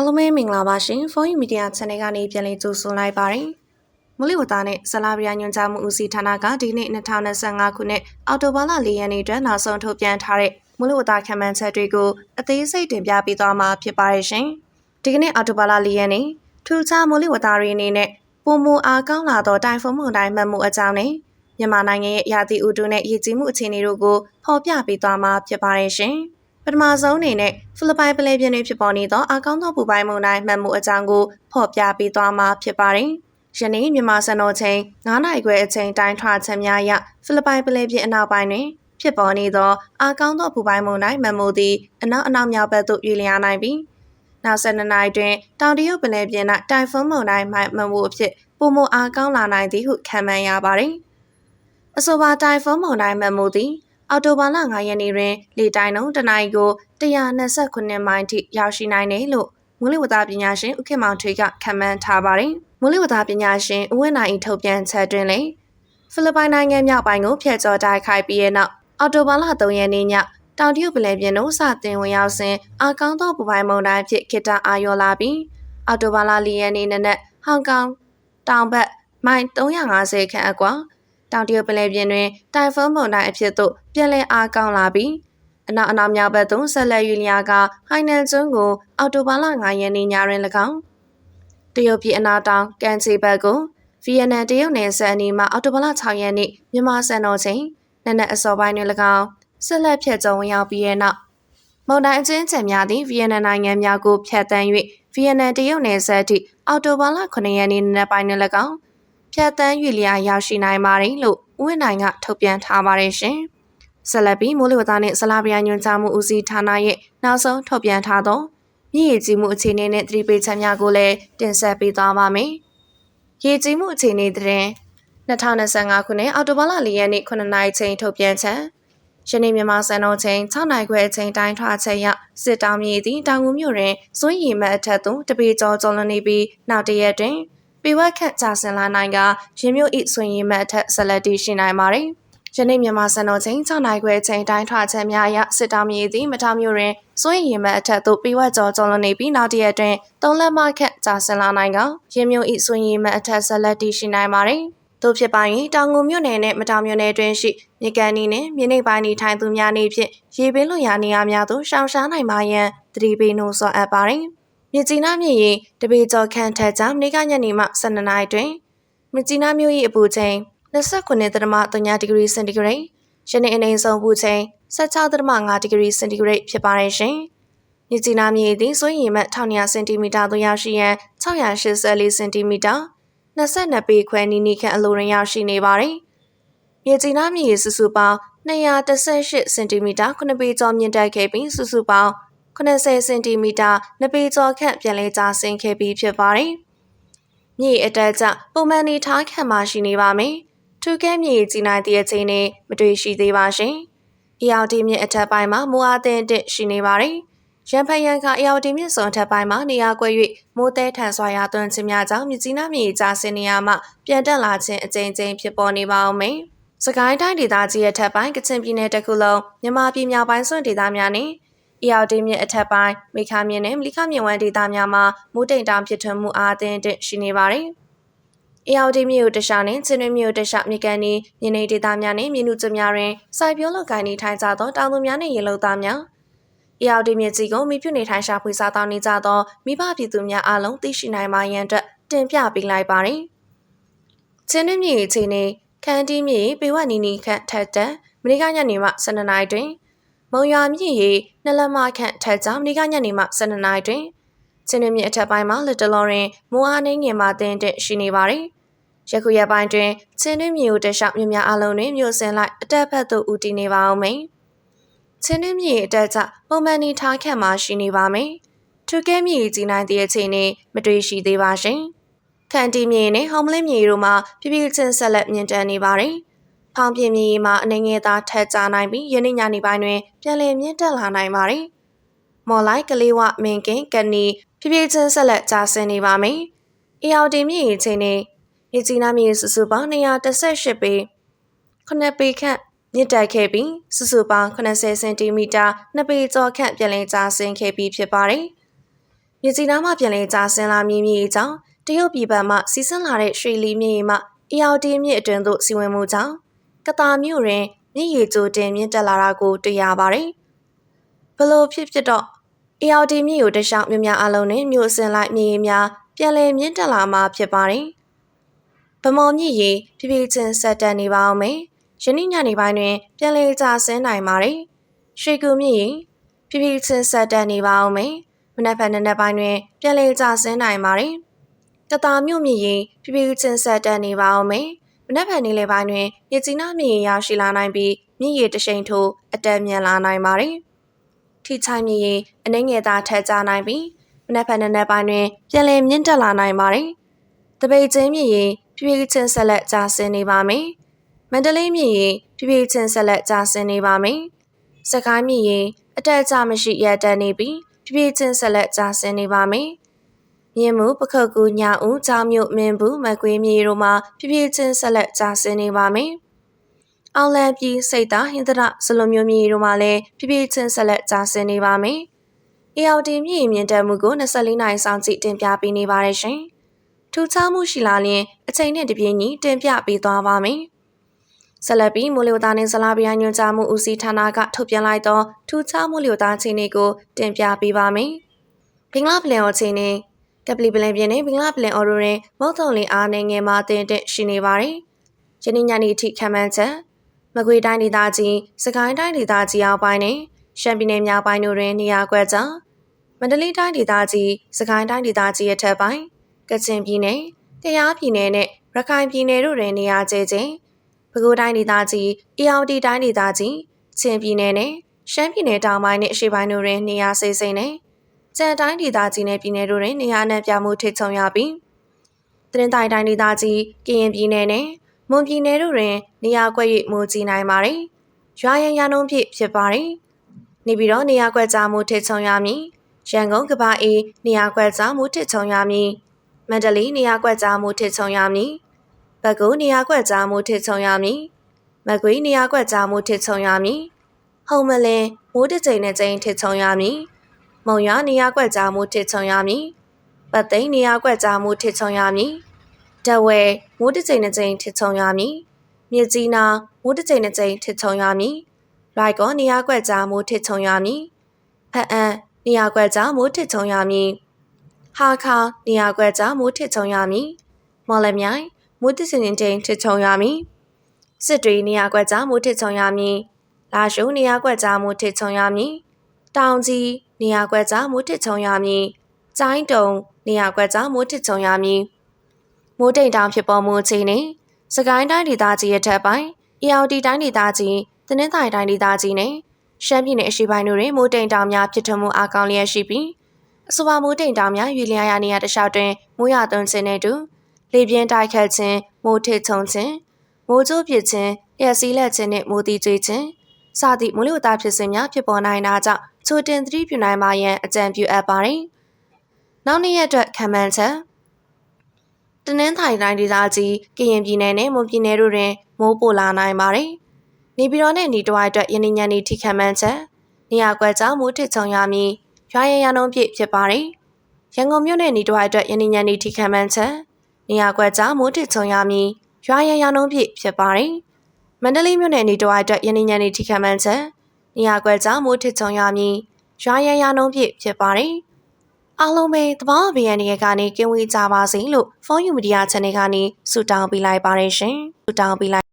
အားလုံးပဲမင်္ဂလာပါရှင်ဖုန်းယူမီဒီယာ channel ကနေပြန်လည်ကြိုဆိုလိုက်ပါတယ်မလီဝတာနဲ့ဇလာဗီယာညွှန်ကြားမှုဦးစီးဌာနကဒီနေ့2025ခုနှစ်အောက်တိုဘာလ4ရက်နေ့တွင်နောက်ဆုံးထုတ်ပြန်ထားတဲ့မလီဝတာခံမှန်းချက်တွေကိုအသေးစိတ်တင်ပြပေးသွားမှာဖြစ်ပါတယ်ရှင်ဒီကနေ့အောက်တိုဘာလ4ရက်နေ့ထူခြားမလီဝတာတွေအနေနဲ့ပုံမအားကောင်းလာသောတိုင်ဖုန်းမုန်တိုင်းမှတ်မှုအကြောင်းနဲ့မြန်မာနိုင်ငံရဲ့ရာသီဥတုနဲ့ရည်ကြီးမှုအခြေအနေတို့ကိုဖော်ပြပေးသွားမှာဖြစ်ပါတယ်ရှင်။ ပထမဆုံးအနေနဲ့ဖိလစ်ပိုင်ပလဲပြင်းတွေဖြစ်ပေါ်နေသောအကောင်းသောပူပိုင်းမုန်တိုင်းမှတ်မှုအကြောင်းကိုဖော်ပြပေးသွားမှာဖြစ်ပါတယ်။ယနေ့မြန်မာစံတော်ချိန်9နာရီခွဲအချိန်တိုင်းထွာချက်များအရဖိလစ်ပိုင်ပလဲပြင်းအနောက်ပိုင်းတွင်ဖြစ်ပေါ်နေသောအကောင်းသောပူပိုင်းမုန်တိုင်းမှတ်မှုသည်အနောက်အနောက်မြောက်ဘက်သို့ရွေ့လျားနိုင်ပြီးနောက်ဆက်နှစ်နိုင်တွင်တောင်တရုတ်ပလဲပြင်း၌တိုင်ဖွန်းမုန်တိုင်းမှတ်မှုအဖြစ်ပုံမအားကောင်းလာနိုင်သည်ဟုခန့်မှန်းရပါသည်။အဆိုပါတိုင်ဖွန်းမုန်တိုင်းမှတ်မှုသည် အော်တိုဘာလ9ရက်နေ့တွင်လေတိုင်းနှုန်းတနအီကို129မိုင်ထိရောက်ရှိနိုင်တယ်လို့မူလဝတ္တပညာရှင်ဦးခင်မောင်ထွေးကခန့်မှန်းထားပါတယ်။မူလဝတ္တပညာရှင်ဦးဝင်းနိုင်ထုတ်ပြန်ချက်တွင်လည်းဖိလစ်ပိုင်နိုင်ငံမြောက်ပိုင်းကိုဖျက်ကျော်တိုက်ခိုက်ပြီးတဲ့နောက်အော်တိုဘာလ3ရက်နေ့ညတောင်တရုတ်ပလဲပြင်တို့စတင်ဝင်ရောက်စဉ်အကောင်းသောပူပိုင်းမုန်တိုင်းဖြစ်ခိတအာရောလာပြီးအော်တိုဘာလ4ရက်နေ့နနက်ဟောင်ကောင်တောင်ဘက်မိုင်350ခန့်အကွာ တောင်တရုတ်ပလဲပြင်တွင်တိုင်ဖုန်းမုန်တိုင်းအဖြစ်သို့ပြန်လည်အားကောင်းလာပြီးအနောက်အနောက်မြောက်ဘက်သို့ဆက်လက်ယူလျာကဟိုင်နန်ကျွန်းကိုအော်တိုဘာလ9ရက်နေ့ညတွင်၎င်းတရုတ်ပြည်အနောက်တောင်ကန်ချီဘက်ကိုဗီယက်နမ်တရုတ်နယ်စပ်အနီးမှာအော်တိုဘာလ6ရက်နေ့မြန်မာစံတော်ချိန်နနက်အစောပိုင်းတွင်၎င်းဆက်လက်ဖြတ်ကျော်ဝင်ရောက်ပြီးတဲ့နောက်မုန်တိုင်းအချင်းချံများသည့်ဗီယက်နမ်နိုင်ငံများကိုဖျက်ဆီး၍ဗီယက်နမ်တရုတ်နယ်စပ်ထိအော်တိုဘာလ9ရက်နေ့နနက်ပိုင်းတွင်၎င်း ဖြတ်တန်း၍လျာရောက်ရှိနိုင်ပါတယ်လို့ဦးဝင်းနိုင်ကထုတ်ပြန်ထားပါတယ်ရှင်။ဆက်လက်ပြီးမိုးလေဝသနဲ့ဇလာပြညွှန်ကြားမှုဦးစီးဌာနရဲ့နောက်ဆုံးထုတ်ပြန်ထားသောမြင့်ရည်ကြီးမှုအခြေအနေနဲ့သတိပေးချက်များကိုလည်းတင်ဆက်ပေးသွားပါမယ်။ရေကြီးမှုအခြေအနေတဲ့2025ခုနှစ်အောက်တိုဘာလ4ရက်နေ့9နာရီချိန်ထုတ်ပြန်ချက်ယနေ့မြန်မာစံတော်ချိန်6နိုင်ခွဲအချိန်တိုင်းထွာချက်ရစစ်တောင်မြေသည်တောင်ငူမြို့တွင်စွန့်ရည်မဲ့အထက်သို့တပေကျော်ကျော်လွန်နေပြီးနောက်တရက်တွင် ပေဝက်ခန့်ကြာဆင်လာနိုင်ကရင်းမြို့ဤဆွေရင်မဲ့အထက်ဆက်လက်တည်ရှိနိုင်ပါတယ်။ယနေ့မြန်မာစံတော်ချိန်6နိုင်ခွဲချိန်တိုင်းထွာချက်များအရစစ်တောင်းမြေသည်မထောင်မြို့တွင်စွရင်ရင်မဲ့အထက်သို့ပေဝက်ကျော်ကျော်လွန်နေပြီးနောက်တရက်တွင်သုံးလက်မခန့်ကြာဆင်လာနိုင်ကရင်းမြို့ဤဆွရင်မဲ့အထက်ဆက်လက်တည်ရှိနိုင်ပါတယ်။တို့ဖြစ်ပါရင်တောင်ငူမြို့နယ်နဲ့မတောင်မြို့နယ်တွင်ရှိမြေကန်နီနဲ့မြေနိမ့်ပိုင်းနေထိုင်သူများနေဖြင့်ရေပင်းလွန်ရာနေရာများသို့ရှောင်ရှားနိုင်ပါရန်တတိပေးနှိုးဆော်အပ်ပါတယ်။ မြကျီနာမြစ်ရေတပေကျော်ခန့်ထက်ကြောင့်နေကညနေမှ12နာရီတွင်မြကျီနာမြို့၏အပူချိန်29.3ဒီဂရီစင်တီဂရိတ်ယနေ့အနေဆုံးပူချိန်16.5ဒီဂရီစင်တီဂရိတ်ဖြစ်ပါတယ်ရှင်။မြကျီနာမြစ်သည်ဆိုရင်မှ1200စင်တီမီတာသို့ရောက်ရှိရန်684စင်တီမီတာ22ပေခွဲနီးနီးခန့်အလိုတွင်ရောက်ရှိနေပါတယ်။မြကျီနာမြစ်စုစုပေါင်း218စင်တီမီတာ9ပေကျော်မြင့်တက်ခဲ့ပြီးစုစုပေါင်း 80စင်တီမီတာနှစ်ပေကျော်ခန့်ပြန်လဲကျဆင်းခဲ့ပြီးဖြစ်ပါတယ်။မြေအတက်ကျပုံမှန်နေထားခံမှရှိနေပါမယ်။ထူးကဲမြေကြီးနိုင်တဲ့အချိန်နဲ့မတွေ့ရှိသေးပါရှင်။အယောဒီမြစ်အထက်ပိုင်းမှာမိုးအားသင့်တဲ့ရှိနေပါတယ်။ရန်ဖန်ရန်ကအယောဒီမြစ်စွန်ထက်ပိုင်းမှာနေရာကွက်၍မိုးတဲထန်စွာရာသွန်းခြင်းများကြောင့်မြကြီးနားမြေကြားစင်နေရာမှပြန်တက်လာခြင်းအကြိမ်ကြိမ်ဖြစ်ပေါ်နေပါအောင်မယ်။စကိုင်းတိုင်းဒေသကြီးရဲ့ထက်ပိုင်းကချင်ပြည်နယ်တခုလုံးမြန်မာပြည်မြောက်ပိုင်းစွန့်ဒေသများနဲ့။ အီယာတီမြစ်အထက်ပိုင်းမိခါမြစ်နဲ့မလိခမြစ်ဝမ်းဒေသများမှာမိုးတိမ်တောင်ဖြစ်ထွန်းမှုအားအသင့်တရှိနေပါတယ်။အီယာတီမြစ်ကိုတခြားနဲ့ချင်းတွင်းမြစ်ကိုတခြားမြစ်ကန်ဒီမြင်းနေဒေသများနဲ့မြင်းနုကျများတွင်စိုက်ပျိုးလုပ်ကိုင်နေထိုင်ကြသောတောင်သူများနဲ့ရေလုံသားများအီယာတီမြစ်ကြီးကိုမိပြုနေထိုင်ရှာဖွေစားတောင်းနေကြသောမိဘပြည်သူများအားလုံးသိရှိနိုင်ပါရန်အတွက်တင်ပြပေးလိုက်ပါတယ်။ချင်းတွင်းမြစ်အခြေအနေခန်းတီးမြစ်ပေဝနီနီခန့်ထက်တက်မနေ့ကညနေမှ12နာရီတွင် မုံရွာမြင့်ရီနှစ်လက်မခန့်ထက်ကြောင့်ဒီကညနေမှ12နာရီတွင်ချင်းတွင်မြင့်အထက်ပိုင်းမှာလက်တလောရင်မိုးအားနှင်းငင်မှတင်တဲ့ရှိနေပါတယ်။ယခုရက်ပိုင်းတွင်ချင်းတွင်မြင့်ကိုတခြားမြများအလုံးတွင်မြို့စင်လိုက်အတက်ဖက်သို့ဦးတည်နေပါအောင်မယ်။ချင်းတွင်မြင့်အတက်ကျပုံမှန်နေထားခန့်မှရှိနေပါမယ်။ထူကဲမြင့်ကြီးနိုင်တဲ့အချိန်နဲ့မတွေ့ရှိသေးပါရှင်။ခန်တီမြေနဲ့ဟောင်မလင်းမြေတို့မှာပြပြချင်းဆက်လက်မြင့်တမ်းနေပါတယ်။ ဖောင်ပြင်းမြေမှာအနေငယ်သားထက်ကြနိုင်ပြီးယနေ့ညနေပိုင်းတွင်ပြန်လည်မြင့်တက်လာနိုင်ပါတယ်။မော်လိုက်ကလေးဝမင်ကင်ကနီဖြည်းဖြည်းချင်းဆက်လက်ကျဆင်းနေပါမယ်။အေယော်တီမြေအချိန်နဲ့ရေကြီးနာမြေစုစုပေါင်း118ပေ9ပေခန့်မြင့်တက်ခဲ့ပြီးစုစုပေါင်း80စင်တီမီတာ2ပေကျော်ခန့်ပြန်လည်ကျဆင်းခဲ့ပြီးဖြစ်ပါတယ်။မြစီနားမှပြန်လည်ကြာဆင်းလာမြည်မြည်ကြောင့်တရုတ်ပြည်ပမှစီးဆင်းလာတဲ့ရွှေလီမြည်မှအီယော်တီမြစ်အတွင်းသို့စီဝင်မှုကြောင့် ကတာမြို့တွင်မြစ်ရေကျိုးတင်မြင့်တက်လာတာကိုတွေ့ရပါတယ်။ဘလို့ဖြစ်ဖြစ်တော့အီယော်တီမြစ်ကိုတခြားမြများအလုံးနဲ့မြို့အစင်လိုက်မြည်များပြန်လည်မြင့်တက်လာမှာဖြစ်ပါတယ်။ဗမော်မြစ်ရေဖြည်းဖြည်းချင်းဆက်တက်နေပါအောင်မယ်။ယနေ့ညနေပိုင်းတွင်ပြန်လည်ကြာဆင်းနိုင်ပါတယ်။ရွှေကူမြစ်ရေဖြည်းဖြည်းချင်းဆက်တက်နေပါအောင်မယ်။မနက်ဖြန်နေ့ပိုင်းတွင်ပြန်လည်ကြာဆင်းနိုင်ပါတယ်။ကတာမြို့မြစ်ရေဖြည်းဖြည်းချင်းဆက်တက်နေပါအောင်မယ်။မ နက်ဖြန်နေ့လယ်ပိုင်းတွင်မြစ်ကြီးနားမြစ်ရေရောက်ရှိလာနိုင်ပြီးမြစ်ရေတရှိန်ထိုးအတက်မြန်လာနိုင်ပါတယ်။ထိချိုင်းမြစ်ရေအနှဲငယ်သာထက်ကြနိုင်ပြီးမနက်ဖြန်နေ့ပိုင်းတွင်ပြန်လည်မြင့်တက်လာနိုင်ပါတယ်။တပိတ်ချင်းမြစ်ရေဖြည်းဖြည်းချင်းဆက်လက်ကျဆင်းနေပါမယ်။မန္တလေးမြစ်ရေဖြည်းဖြည်းချင်းဆက်လက်ကျဆင်းနေပါမယ်။စကိုင်းမြစ်ရေအတက်အကျမရှိရတက်နေပြီးဖြည်းဖြည်းချင်းဆက်လက်ကျဆင်းနေပါမယ်။ မြင်းမှုပခုတ်ကူညာဦးချောင်းမြို့မင်းဘူးမကွေးမြေတို့မှာဖြည်းဖြည်းချင်းဆက်လက်ကျဆင်းနေပါမယ်။အောင်လန်ပြည်စိတ်သားဟင်္ဒရဇလိုမျိုးမြေတို့မှာလည်းဖြည်းဖြည်းချင်းဆက်လက်ကျဆင်းနေပါမယ်။ AOD မြင့်မြင့်တက်မှုကို24နိုင်ဆောင်ကြည့်တင်ပြပေးနေပါတယ်ရှင်။ထူးခြားမှုရှိလာရင်အချိန်နဲ့တပြေးညီတင်ပြပေးသွားပါမယ်။ဆက်လက်ပြီးမိုးလေဝသနဲ့ဇလားပြညွှန်ကြားမှုဦးစီးဌာနကထုတ်ပြန်လိုက်သောထူးခြားမှုလေဝသအခြေအနေကိုတင်ပြပေးပါမယ်။ဘင်္ဂလားပလင်အခြေအနေ ကပလီပလင်ပြည်နယ်ဘင်္ဂလားပလင်အော်ရိုရင်မုတ်တုံလင်းအားနေငယ်မှာတင်တက်ရှိနေပါတယ်။ယနေ့ညနေထိခံမှန်းချက်မကွေတိုင်းဒေသကြီးစကိုင်းတိုင်းဒေသကြီးအောက်ပိုင်းနဲ့ရှမ်းပြည်နယ်မြောက်ပိုင်းတို့တွင်နေရာကွက်ကြောင့်မန္တလေးတိုင်းဒေသကြီးစကိုင်းတိုင်းဒေသကြီးရဲ့ထက်ပိုင်းကချင်ပြည်နယ်၊ကယားပြည်နယ်နဲ့ရခိုင်ပြည်နယ်တို့တွင်နေရာကျချင်းပဲခူးတိုင်းဒေသကြီး၊အေရဝတီတိုင်းဒေသကြီး၊ချင်းပြည်နယ်နဲ့ရှမ်းပြည်နယ်တောင်ပိုင်းနဲ့အရှေ့ပိုင်းတို့တွင်နေရာစိစိမ့်နဲ့ ကြံတိုင်းဒေသကြီးနဲ့ပြည်နယ်တို့တွင်နေရာနှံပြမှုထိချုံရပြီးသတင်းတိုင်းတိုင်းဒေသကြီးကရင်ပြည်နယ်နဲ့မွန်ပြည်နယ်တို့တွင်နေရာကွက်၍မိုးကြီးနိုင်ပါတယ်။ရွာရန်ရနှုံးဖြစ်ဖြစ်ပါတယ်။နေပြီးတော့နေရာကွက်ကြားမှုထိချုံရမည်။ရန်ကုန်ကဘာအေးနေရာကွက်ကြားမှုထိချုံရမည်။မန္တလေးနေရာကွက်ကြားမှုထိချုံရမည်။ဘက်ကူနေရာကွက်ကြားမှုထိချုံရမည်။မကွေးနေရာကွက်ကြားမှုထိချုံရမည်။ဟုံမလင်းမိုးတစ်ကြိမ်နဲ့ကြိမ်ထိချုံရမည်။ မုံရနေရာကွက်ကြားမှုထိချုံရမည်။ပတ်သိန်းနေရာကွက်ကြားမှုထိချုံရမည်။တဝဲမိုးတစ်ကြိမ်နဲ့ကြိမ်ထိချုံရမည်။မြစ်ကြီးနာမိုးတစ်ကြိမ်နဲ့ကြိမ်ထိချုံရမည်။လိုက်ကောနေရာကွက်ကြားမိုးထိချုံရမည်။ဖအံနေရာကွက်ကြားမိုးထိချုံရမည်။ဟာခါနေရာကွက်ကြားမိုးထိချုံရမည်။မော်လမြိုင်မိုးတစ်စင်တင်ထိချုံရမည်။စစ်တွေနေရာကွက်ကြားမိုးထိချုံရမည်။လာရှုနေရာကွက်ကြားမိုးထိချုံရမည်။တောင်ကြီး နေရာကွက်ကြားမိုးထိချုံရမည်။ကျိုင်းတုံနေရာကွက်ကြားမိုးထိချုံရမည်။မိုးတိမ်တောင်ဖြစ်ပေါ်မှုအခြေအနေစကိုင်းတိုင်းဒေသကြီးရဲ့ထက်ပိုင်း။ EOD တိုင်းဒေသကြီး၊တနင်္သာရီတိုင်းဒေသကြီးနဲ့ရှမ်းပြည်နယ်အရှေ့ပိုင်းတို့တွင်မိုးတိမ်တောင်များဖြစ်ထွန်းမှုအကောင်လျက်ရှိပြီးအဆိုပါမိုးတိမ်တောင်များရွေလျားရာနေရာတစ်လျှောက်တွင်မိုးရွာသွန်းခြင်းနဲ့တူလေပြင်းတိုက်ခတ်ခြင်းမိုးထစ်ချုံခြင်းမိုးကြိုးပစ်ခြင်းလျှက်စီးလက်ခြင်းနှင့်မိုးတီကျွေးခြင်းစသည့်မိုးလေဝသဖြစ်စဉ်များဖြစ်ပေါ်နိုင်တာကြောင့် ချိုတင်သတိပြုနိုင်ပါရန်အကြံပြုအပ်ပါတယ်။နောက်နေ့ရက်အတွက်ခံမှန်းချက်တနင်္သာရီတိုင်းဒေသကြီးကရင်ပြည်နယ်နဲ့မွန်ပြည်နယ်တို့တွင်မိုးပိုလာနိုင်ပါတယ်။နေပြည်တော်နဲ့နေတဝိုက်အတွက်ယနေ့ညနေထိခံမှန်းချက်နေရာကွက်ကြောင့်မိုးထစ်ချုံရမည်ရွာရန်ရနှုံးပြည့်ဖြစ်ပါတယ်။ရန်ကုန်မြို့နယ်နေတဝိုက်အတွက်ယနေ့ညနေထိခံမှန်းချက်နေရာကွက်ကြောင့်မိုးထစ်ချုံရမည်ရွာရန်ရနှုံးပြည့်ဖြစ်ပါတယ်။မန္တလေးမြို့နယ်နေတဝိုက်အတွက်ယနေ့ညနေထိခံမှန်းချက် နေရာကွက်ကြောင့်မိုးထစ်ချုံရမည်ရွာရန်ရနှုံးပြည့်ဖြစ်ပါတယ်။အားလုံးပဲတဘာဗီယန်တွေကနေကင်းဝေးကြပါစေလို့ဖုန်းယူမီဒီယာ channel ကနေဆုတောင်းပေးလိုက်ပါတယ်ရှင်။ဆုတောင်းပေးလိုက်